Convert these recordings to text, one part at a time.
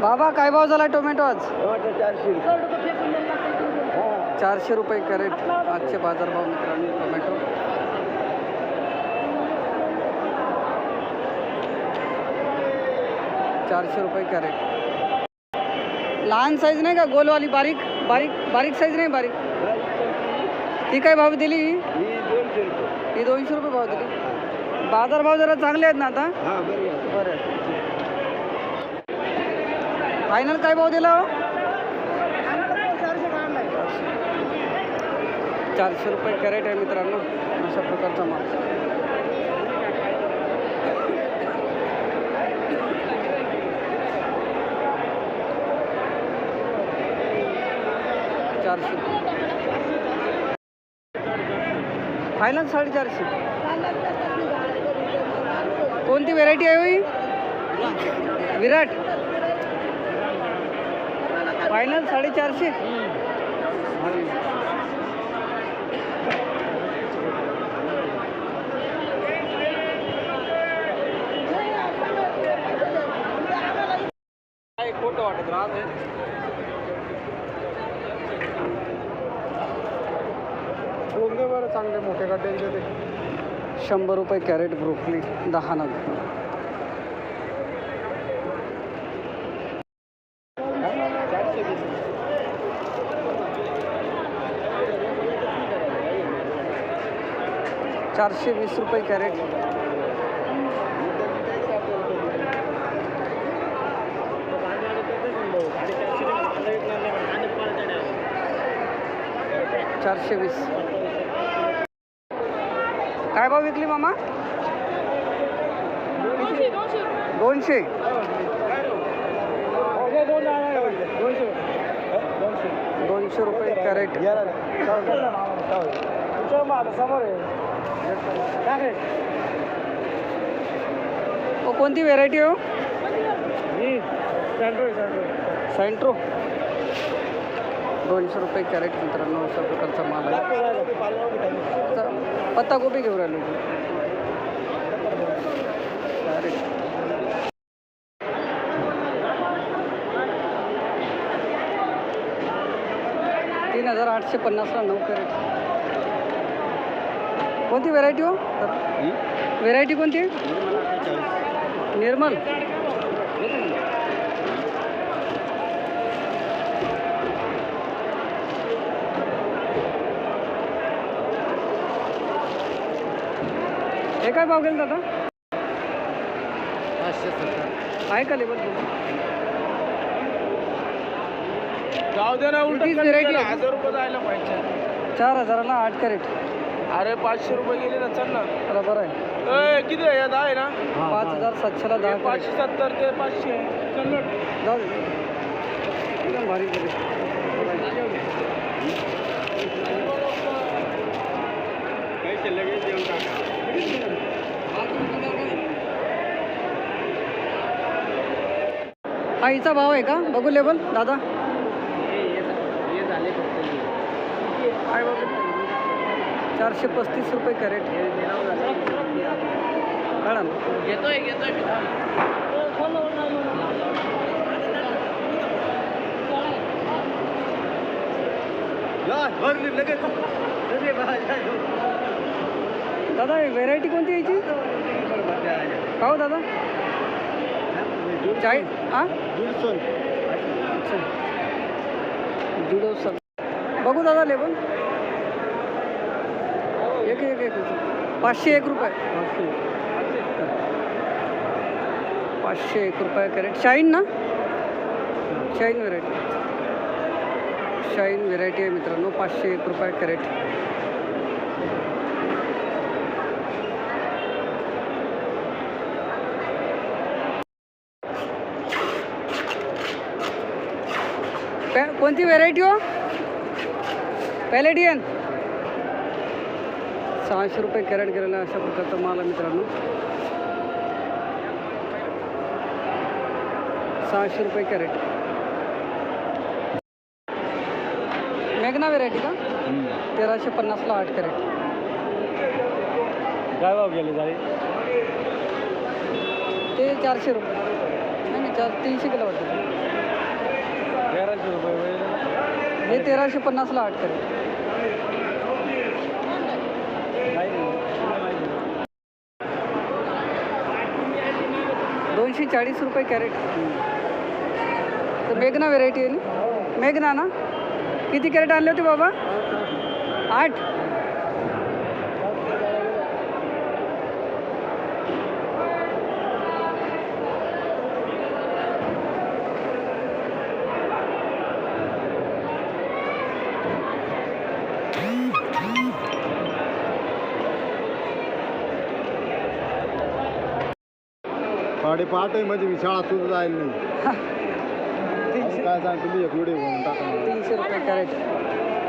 बाबा काय भाव झाला टोमॅटो आज? चारशे चारशे रुपये कॅरेट. आजचे बाजारभाव मित्रांनो टोमॅटो. चारशे रुपये कॅरेट. लहान साईज नाही का गोलवाली? बारीक बारीक बारीक साईज नाही बारीक? ती काय भाव दिली? ही दोनशे रुपये. भाव दिली. बाजारभाव जरा चांगले आहेत ना आता? हां बरं. फायनल काय भाव दिला हो? चारशे रुपये कॅरेट आहे मित्रांनो अशा प्रकारचा माल. चारशे. फायनल साडेचारशे. कोणती व्हेरायटी आहे होई? विराट. फायनल साडेचारशे. खोटं वाटत राहत बरं चांगले मोठे गड्ड्यांचे ते. शंभर रुपये कॅरेट ब्रोकली दहा नग. चारशे वीस रुपये कॅरेट. चारशे वीस. काय भाव विकली मामा? दोनशे. दोनशे रुपये कॅरेट. समोर आहे. ओ कोणती व्हेरायटी हो? सँट्रो दोनशे रुपये कॅरेट मित्रांनो अशा प्रकारचा माल आहे. आता पत्ताकोबी घेऊन राहिलो कॅरेट तीन हजार आठशे पन्नासला नऊ कॅरेट कोणती व्हेरायटी हो? व्हेरायटी कोणती? निर्मल हे काय भाव गेलं दादा आहे का लेबल जाऊ दे ना उलट आहे? हजार रुपये जायला पाहिजे. चार हजाराला आठ कॅरेट. अरे पाचशे रुपये गेले ना चल ना. चला बरं आहे. ए, किती आहे? या दहा आहे ना? पाच हजार सातशेला दहा पाचशे सत्तर ते पाचशे. चल ना. जाऊ दे. एकदम भारी केले हा हिचा भाव आहे का? बघू लेबल दादा. हे झाले फक्त. चारशे पस्तीस रुपये कॅरेट. ना? घेतोय घेतोय. दादा व्हेरायटी कोणती आहे याची का हो? दादा चाळीस हां? जुडो सब बघू दादा लेबल. एक एक एक पाचशे एक रुपये. पाचशे एक. रुपये कॅरेट. शाईन ना? शाईन व्हेरायटी शाईन व्हेरायटी आहे मित्रांनो. पाचशे एक रुपये कॅरेट. कोणती व्हेरायटी हो? पॅलेडियन सहाशे रुपये कॅरेट गेलेला अशा प्रकारचा माल आहे मित्रांनो. सहाशे रुपये कॅरेट. मेघना व्हेरायटी का? तेराशे पन्नासला आठ कॅरेट. काय भाव गेले जाळे? ते चारशे रुपये. नाही नाही चार तीनशे किलो वाटतं तेराशे रुपये हे तेराशे पन्नासला आठ कॅरेट. दोनशे चाळीस रुपये कॅरेट. तर मेघना व्हेरायटी आहे मेघना ना? किती कॅरेट आणले होते बाबा? आठ. साडेपाच आहे म्हणजे मी शाळा सुद्धा जाईल नाही. तीनशे. काय सांग तुम्ही एक व्हिडिओ बनवून टाका मला. तीनशे रुपये कॅरेट.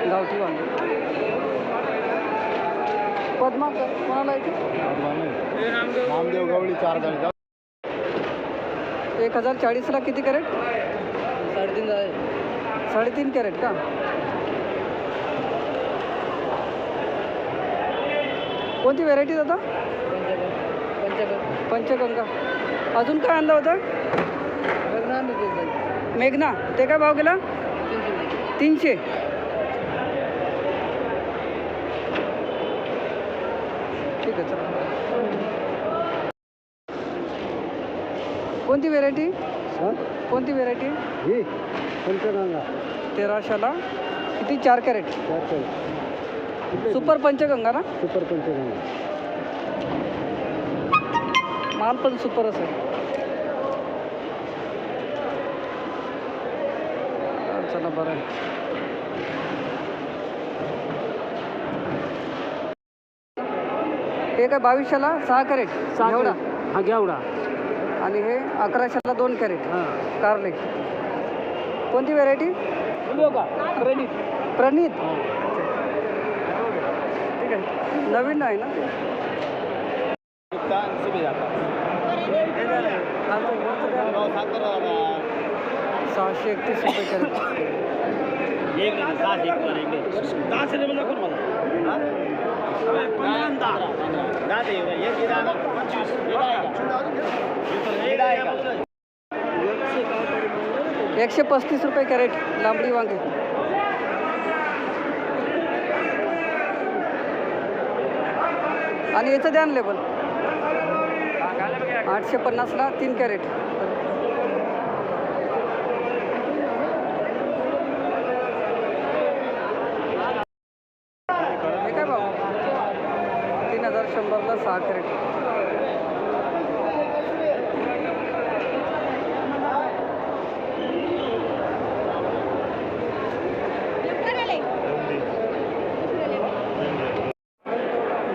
गावठी वांगे. पद्मा क- कोणाला येते? आठवा नाही. नामदेव गवळी चार गाडी. एक हजार चाळीसला किती कॅरेट? साडेतीन साडेतीन कॅरेट का? कोणती व्हेरायटी दादा पंचगंगा. अजून काय आणलं होतं? मेघना ते काय भाव गेला? तीनशे. ठीक आहे चला. कोणती व्हेरायटी कोणती व्हेरायटी ही पंचगंगा. तेराशेला. किती? चार कॅरेट. चार काही सुपर पंचगंगा ना? सुपर पंचगंगा. माल पण सुपर असेल. हा, चला बरं आहे. हे काय बावीसशेला? सहा कॅरेट. एवढा? हा घेवडा आणि हे अकराशेला दोन कॅरेट. हां. कारले. कोणती व्हेरायटी प्रणित. प्रणित. ठीक आहे. नवीन आहे ना? सहाशे एकतीस रुपये कॅरेट एकशे पस्तीस रुपये कॅरेट लांबडी वांगे. आणि याचं द्या लेबल आठशे पन्नासला तीन कॅरेट. हे काय भाऊ तीन हजार शंभरला सहा कॅरेट.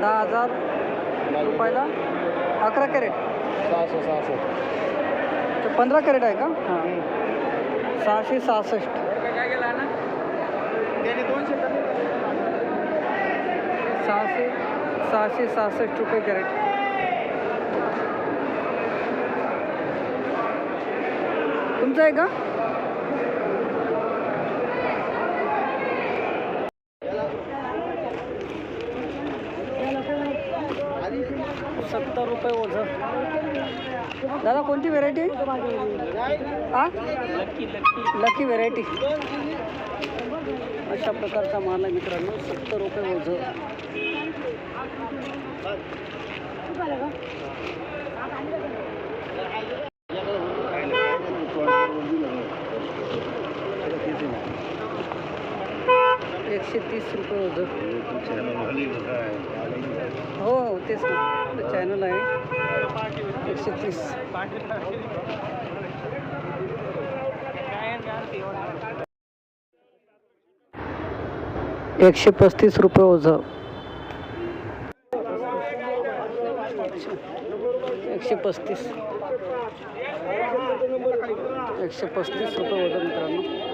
दहा हजार रुपयाला अकरा कॅरेट. सहाशे सहाशे ते पंधरा कॅरेट का हाँ। सहाशे सहासष्ट सहाशे सहाशे सहासष्ट रुपये कॅरेट। तुमचं आहे का सत्तर रुपये वो ओझं दादा कोणती व्हेरायटी हा? लकी व्हेरायटी अशा प्रकारचा माल आहे मित्रांनो. सत्तर रुपये ओझं. एकशे तीस रुपये ओझं. हो हो तेच ना. चॅनल आहे. एकशे तीस. एकशे पस्तीस रुपये ओझ. एकशे पस्तीस. एकशे पस्तीस रुपये ओझं मित्रांनो.